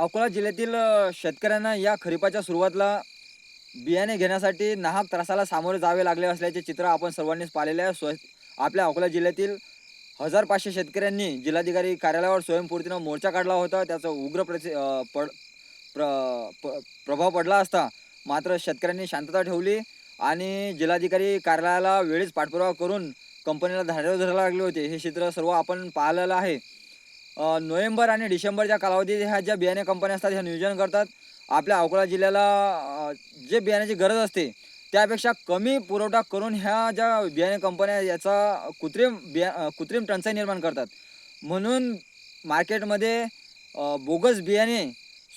अकोला जिल्ह्यातील शेतकऱ्यांना या खरीपाच्या सुरुवातीला बियाणे घेण्यासाठी नाहक त्रासाला सामोरे जावे लागले असल्याचे चित्र आपण सर्वांनीच पाहिलेले आहे. स्व आपल्या अकोला जिल्ह्यातील हजार पाचशे शेतकऱ्यांनी जिल्हाधिकारी कार्यालयावर स्वयंपूर्तीनं मोर्चा काढला होता. त्याचा उग्र प्रति पड प्र प प्रभाव पडला असता मात्र शेतकऱ्यांनी शांतता ठेवली आणि जिल्हाधिकारी कार्यालयाला वेळीच पाठपुरावा करून कंपनीला धाड्यावर धरायला लागले होते. हे चित्र सर्व आपण पाहिलेलं आहे. नोव्हेंबर आणि डिसेंबरच्या कालावधीत ह्या ज्या बियाणे कंपन्या असतात ह्या नियोजन करतात आपल्या अकोला जिल्ह्याला जे बियाण्याची गरज असते त्यापेक्षा कमी पुरवठा करून ह्या ज्या बियाणे कंपन्या याचा कृत्रिम बिया कृत्रिम टंचाई निर्माण करतात. म्हणून मार्केटमध्ये बोगस बियाणे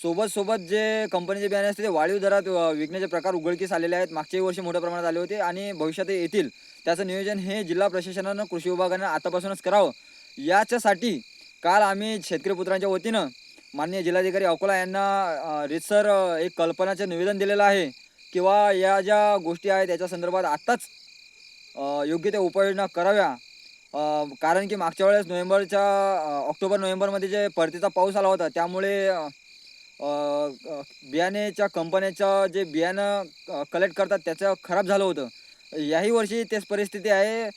सोबत सोबत जे कंपनीचे बियाणे असते ते वाढीव दरात विकण्याचे प्रकार उघडकीस आलेले आहेत. मागच्याही वर्षी मोठ्या प्रमाणात आले होते आणि भविष्यात येतील. त्याचं नियोजन हे जिल्हा प्रशासनानं कृषी विभागानं आतापासूनच करावं. याच्यासाठी काल आम्ही शेतकरी पुत्रांच्या वतीनं माननीय जिल्हाधिकारी अकोला यांना रितसर रीतसर एक कल्पनाचं निवेदन दिलेलं आहे किंवा या ज्या गोष्टी आहेत त्याच्या संदर्भात आत्ताच योग्य त्या उपाययोजना कराव्या. कारण की मागच्या वेळेस नोव्हेंबरच्या ऑक्टोबर नोव्हेंबरमध्ये जे परतीचा पाऊस आला होता त्यामुळे बियाणेच्या कंपन्याचं जे बियाणं कलेक्ट करतात त्याचं खराब झालं होतं. याही वर्षी तेच परिस्थिती आहे.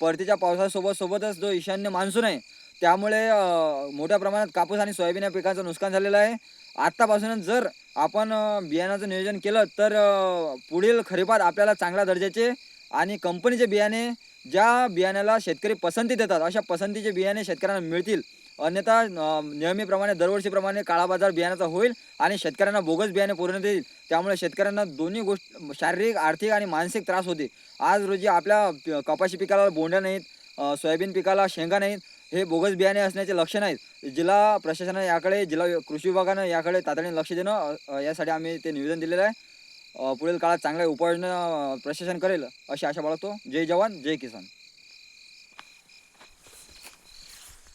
परतीच्या पावसासोबत सोबतच जो ईशान्य मान्सून आहे. त्यामुळे मोठ्या प्रमाणात कापूस आणि सोयाबीन या पिकाचं नुकसान झालेलं आहे. आत्तापासूनच जर आपण बियाणाचं नियोजन केलं तर पुढील खरीपात आपल्याला चांगल्या दर्जाचे आणि कंपनीचे बियाणे ज्या बियाण्याला शेतकरी पसंती देतात अशा पसंतीचे बियाणे शेतकऱ्यांना मिळतील. अन्यथा नेहमीप्रमाणे दरवर्षीप्रमाणे काळा बाजार बियाण्याचा होईल आणि शेतकऱ्यांना बोगस बियाणे पुरवण्यात येईल. त्यामुळे शेतकऱ्यांना दोन्ही गोष्ट शारीरिक आर्थिक आणि मानसिक त्रास होते. आज रोजी आपल्या कपाशी पिकाला बोंड्या नाहीत सोयाबीन पिकाला शेंगा नाहीत हे बोगस बियाणे असण्याचे लक्षण आहेत. जिल्हा प्रशासनाने याकडे जिल्हा कृषी विभागानं याकडे तातडीने लक्ष देणं यासाठी आम्ही ते निवेदन दिलेलं आहे. पुढील काळात चांगल्या उपाययोजना प्रशासन करेल अशी आशा बाळगतो. जय जवान जय किसान.